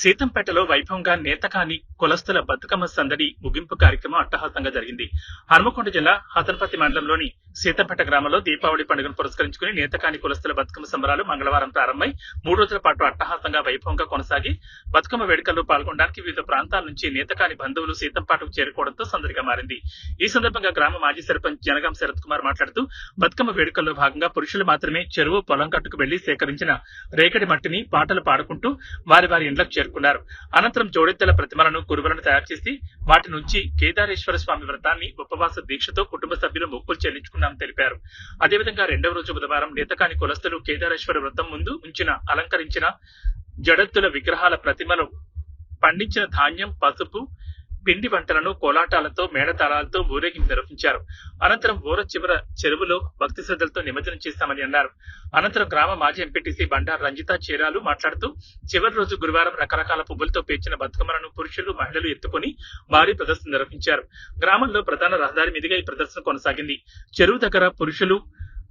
సీతంపేటలో వైభవంగా నేతకాని కులస్తుల బతుకమ్మ సందడి ముగింపు కార్యక్రమం అట్టహాసంగా జరిగింది. హనుమకొండ జిల్లా హతన్పతి మండలంలోని సీతంపేట గ్రామంలో దీపావళి పండుగను పురస్కరించుకుని నేతకాని కులస్తుల బతుకమ్మ సంబరాలు మంగళవారం ప్రారంభమై మూడు రోజుల పాటు అట్టహాసంగా వైభవంగా కొనసాగి బతుకమ్మ వేడుకల్లో పాల్గొనడానికి వివిధ ప్రాంతాల నుంచి నేతకాని బంధువులు సీతంపాటకు చేరుకోవడంతో సందడిగా మారింది. ఈ సందర్భంగా గ్రామ మాజీ సర్పంచ్ జనగాం శరత్ కుమార్ మాట్లాడుతూ బతుకమ్మ వేడుకల్లో భాగంగా పురుషులు మాత్రమే చెరువు పొలం కట్టుకు వెళ్ళి సేకరించిన రేకడి మట్టిని పాటలు పాడుకుంటూ వారి వారి ఇండ్లకు పేర్కొన్నారు. అనంతరం జోడెత్తల ప్రతిమలను కురువలను తయారు చేసి వాటి నుంచి కేదారేశ్వర స్వామి వ్రతాన్ని ఉపవాస దీక్షతో కుటుంబ సభ్యులు మొక్కులు చెల్లించుకున్నామని తెలిపారు. అదేవిధంగా రెండవ రోజు బుధవారం నేతకాని కులస్తులు కేదారేశ్వర వ్రతం ముందు ఉంచిన అలంకరించిన జడత్తుల విగ్రహాల ప్రతిమలు పండించిన ధాన్యం పసుపు పిండి వంటలను కోలాటాలతో మేళతాళాలతో ఊరేగింపు నిర్వహించారు. అనంతరం ఊర చివర చెరువులో భక్తి శ్రద్ధలతో నిమజ్జనం చేశామని అన్నారు. అనంతరం గ్రామ మాజీ ఎంపీటీసీ బండారు రంజిత చీరాలు మాట్లాడుతూ చివరి రోజు గురువారం రకరకాల పువ్వులతో పేర్చిన బతుకమ్మలను పురుషులు మహిళలు ఎత్తుకొని భారీ ప్రదర్శన నిర్వహించారు. గ్రామంలో ప్రధాన రహదారి మీదుగా ఈ ప్రదర్శన కొనసాగింది. చెరువు దగ్గర పురుషులు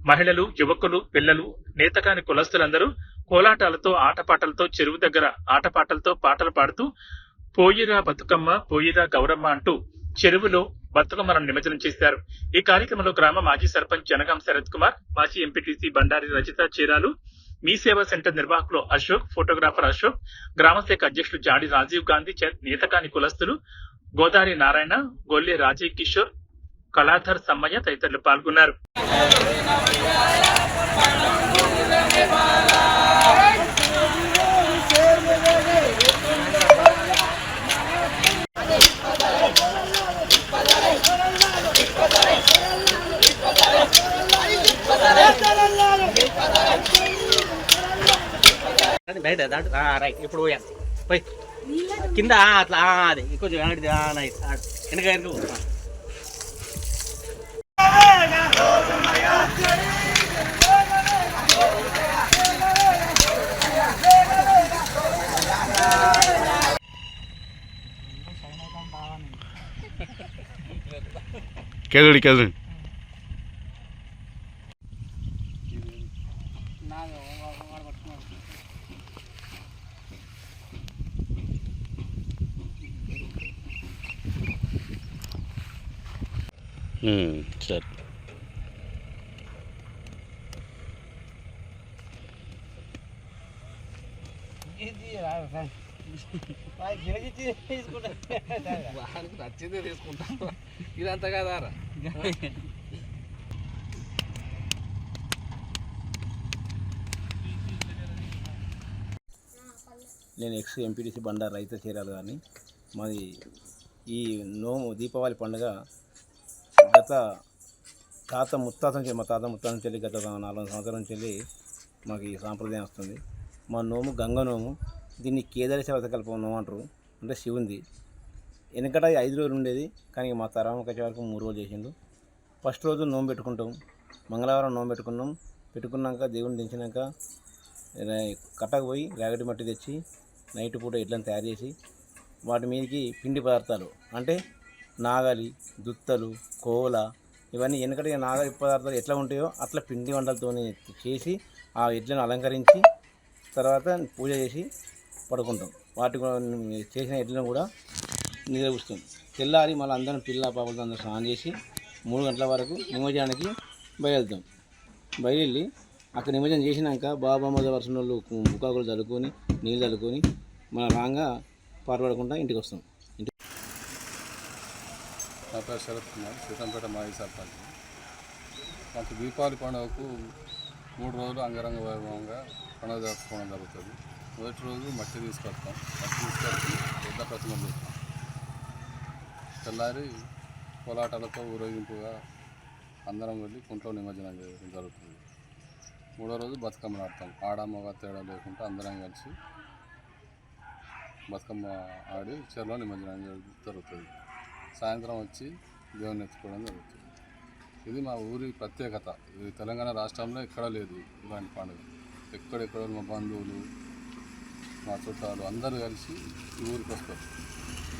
మహిళలు యువకులు పిల్లలు నేతకాని కులస్తులందరూ కోలాటాలతో ఆటపాటలతో చెరువు దగ్గర ఆటపాటలతో పాటలు పాడుతూ పోయిరా బతుకమ్మ పోయిరా గౌరమ్మ అంటూ చెరువులో బతుకమ్మలను నిమజ్జనం చేశారు. ఈ కార్యక్రమంలో గ్రామ మాజీ సర్పంచ్ జనగాం శరత్ కుమార్ మాజీ ఎంపీటీసీ బండారి రజిత చీరాలు మీ సేవా సెంటర్ నిర్వాహకులు అశోక్ ఫోటోగ్రాఫర్ అశోక్ గ్రామశాఖ అధ్యక్షులు జాడి రాజీవ్ గాంధీ నేతకాని కులస్తులు గోదావరి నారాయణ గొల్లె రాజీవ్ కిషోర్ కళాధర్ సమ్మయ్య తదితరులు పాల్గొన్నారు. అది బయట దాంట్లో ఆ, రైట్ ఇప్పుడు పోయాను పోయి కింద ఆ, అట్లా ఆ, అది కొంచెం వెనకటి ఆ, నైస్ ఆ, వెనక వెనక పో. ఆ. సరే. వానికి నచ్చిందే తీసుకుంటాం ఇదంతా కదా నేను ఎక్స్ ఎంపీటీసీ బండారు రైతు చీరాలు కానీ మాది ఈ నోము దీపావళి పండుగ గత తాత ముత్తాత నుంచి మా తాత ముత్తాత నుంచి వెళ్ళి గత నాలుగు సంవత్సరాల నుంచి వెళ్ళి మాకు ఈ సాంప్రదాయం వస్తుంది. మా నోము గంగ నోము దీన్ని కేదారేశ్వర వ్రతకల్పం నోము అంటారు. అంటే శివుంది. వెనకట ఐదు రోజులు ఉండేది కానీ మా తరం వచ్చే వరకు మూడు రోజులు చేసిండు. ఫస్ట్ రోజు నోము పెట్టుకుంటాం. మంగళవారం నోము పెట్టుకున్నాం. పెట్టుకున్నాక దేవుని దించినాక కట్టకు పోయి రాగడి మట్టి తెచ్చి నైట్ పూట ఇడ్లను తయారు చేసి వాటి మీదకి పిండి పదార్థాలు అంటే నాగలి దుత్తలు కోల ఇవన్నీ వెనకటి నాగలి పదార్థాలు ఎట్లా ఉంటాయో అట్లా పిండి వంటలతో చేసి ఆ ఎడ్లను అలంకరించి తర్వాత పూజ చేసి పడుకుంటాం. వాటి చేసిన ఎడ్లను కూడా నిద్రపుస్తాం తెల్లారి మళ్ళీ అందరం పిల్ల పాపలతో అందరూ స్నానం చేసి మూడు గంటల వరకు నిమజ్జనానికి బయలుదేరుతాం. బయలుదేరి అక్కడ నిమజ్జనం చేసినాక బాబామద వర్షం వాళ్ళు ముఖాకులు చదువుకొని నీళ్ళు చల్లుకొని మన రాగా పారుపడకుండా ఇంటికి వస్తాం. ఇంటి నా పేరు శరత్ కుమార్ సీతంపేట మాజీ సర్పంచ్. మాకు దీపావళి పండుగకు మూడు రోజులు అంగరంగ వైభవంగా పండుగ జరుపుకోవడం జరుగుతుంది. మొదటి రోజు మట్టి తీసుకొస్తాం. మట్టి తీసుకొచ్చి పెద్ద ప్రతిమ చేస్తాం తెల్లారి కోలాటాలతో ఊరేగింపుగా అందరం వెళ్ళి కుంట్లో నిమజ్జనం చేయడం జరుగుతుంది. మూడో రోజు బతుకమ్మ ఆడతాం. ఆడ మగ తేడా లేకుండా అందరం కలిసి బతుకమ్మ ఆడి చెరువులో నిమజ్జనం జరుగుతుంది. సాయంత్రం వచ్చి దేవుని ఎత్తుకోవడం జరుగుతుంది. ఇది మా ఊరి ప్రత్యేకత. ఇది తెలంగాణ రాష్ట్రంలో ఎక్కడ లేదు ఇలాంటి పండుగ. ఎక్కడెక్కడ మా బంధువులు మా చుట్టాలు అందరూ కలిసి ఈ ఊరికి వస్తారు.